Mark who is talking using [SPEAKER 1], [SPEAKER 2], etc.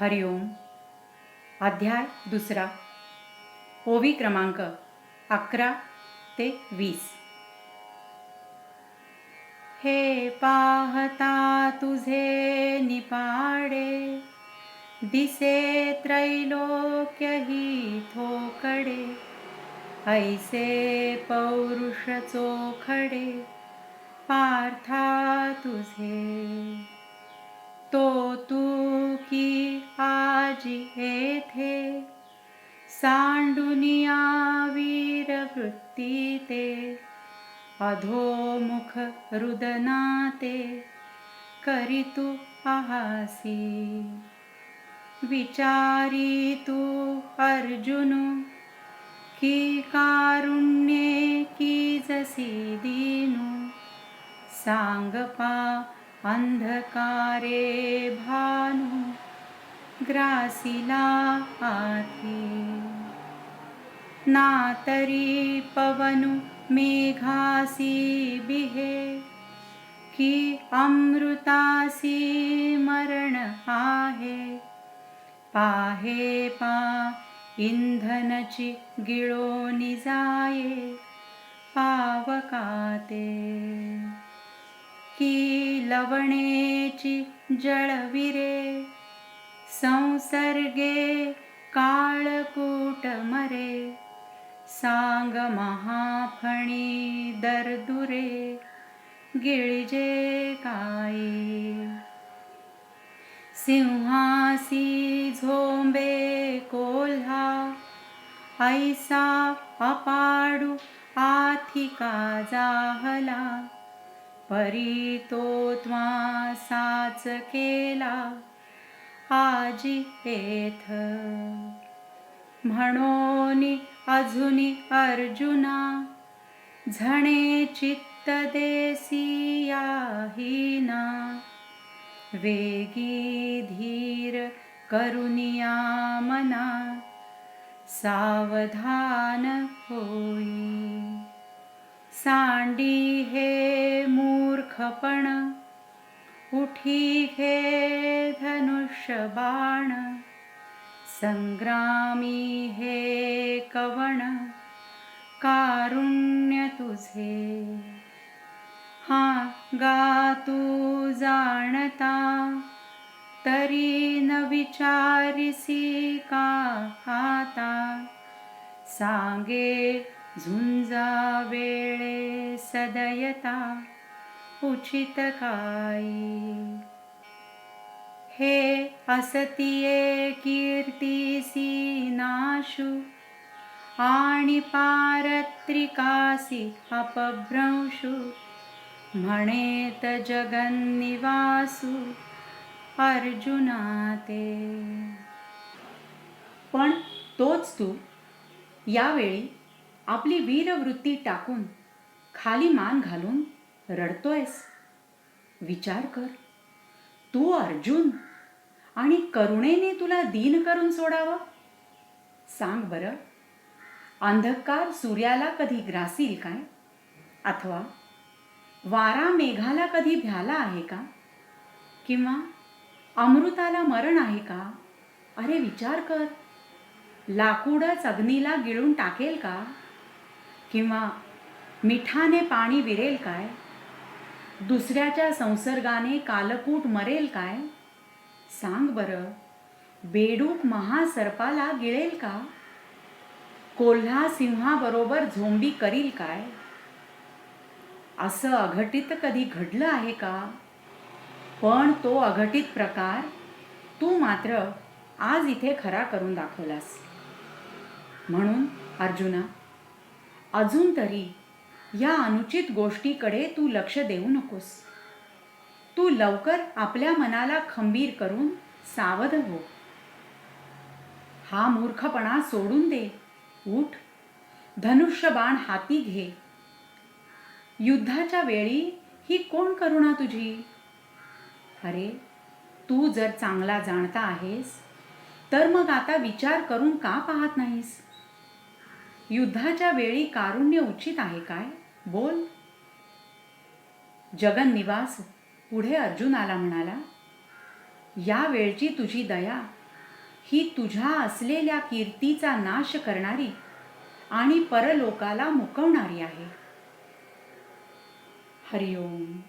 [SPEAKER 1] हरिओम अध्याय दुसरा. ओवी क्रमांक अकरा ते वीस. हे पाहता तुझे निपाडे दिसे त्रैलोक्य ही थोकडे ऐसे पौरुष चोखडे पार्था तुझे. तो तू आजी येथे. सांडुनिया वीर वृत्ती ते. अधोमुख रुदनाते करितु आहासी. विचारी तू अर्जुन की कारुण्ये की जसी दीनु. सांग पा अंधकारे ग्रासिला आथे ना तरी पवनु मेघासी बिहे की अमृतासी मरण आहे। पाहे पा इंधनची गिळोनी निजाये पावकाते। की लवणेची जळविरे संसर्गे काळकूट मरे सांग महाफणी दरदुरे गिळजे काई सिंहासी झोंबे कोल्हा ऐसा अपाडू आथिका जाहला परी तो साच केला. आजी येथ. म्हणून अजुनी अर्जुना झणे चित्त देसियाहीना वेगी धीर करुनिया मना सावधान होई. सांडी हे मूर्खपण उठी घे धनुष्य बाण संग्रामी हे कवण कारुण्य तुझे. हा गा तू जाणता तरी न विचारिसी का आता? सांगे झुंजा वेळे सदयता उचित काई हे असतिये कीर्तीसी नाशु आणि पारत्रिकासी अपभ्रंशु म्हणेत जगन्निवासू अर्जुना ते
[SPEAKER 2] पण तोच तू यावेळी आपली वीरवृत्ती टाकून खाली मान घालून रडतोयस. विचार कर. तू अर्जुन आणि करुणेने तुला दीन करून सोडावं. सांग बरं अंधकार सूर्याला कधी ग्रासील काय? अथवा वारा मेघाला कधी भ्याला आहे का? किंवा अमृताला मरण आहे का? अरे विचार कर. लाकूडच अग्नीला गिळून टाकेल का? किंवा मिठाने पाणी विरेल काय? दुसऱ्याच्या संसर्गाने कालकूट मरेल काय? सांग बरं. बेडूक महासर्पाला गिळेल का? कोल्हा सिंहाबरोबर झोंबी करील काय? असं अघटित कधी घडलं आहे का? पण तो अघटित प्रकार तू मात्र आज इथे खरा करून दाखवलास. म्हणून अर्जुना अजून तरी या अनुचित गोष्टीकडे तू लक्ष देऊ नकोस. तू लवकर आपल्या मनाला खंबीर करून सावध हो. हा मूर्खपणा सोडून दे. उठ. धनुष्यबाण हाती घे. युद्धाच्या वेळी ही कोण करुणा तुझी? अरे तू जर चांगला जाणता आहेस तर मग आता विचार करून का पाहत नाहीस? युद्धाच्या वेळी कारुण्य उचित आहे काय? बोल. जगन्निवास पुढे अर्जुनाला म्हणाला या वेळची तुझी दया ही तुझ्या असलेल्या कीर्तीचा नाश करणारी आणि परलोकाला मुकवणारी आहे. हरिओम.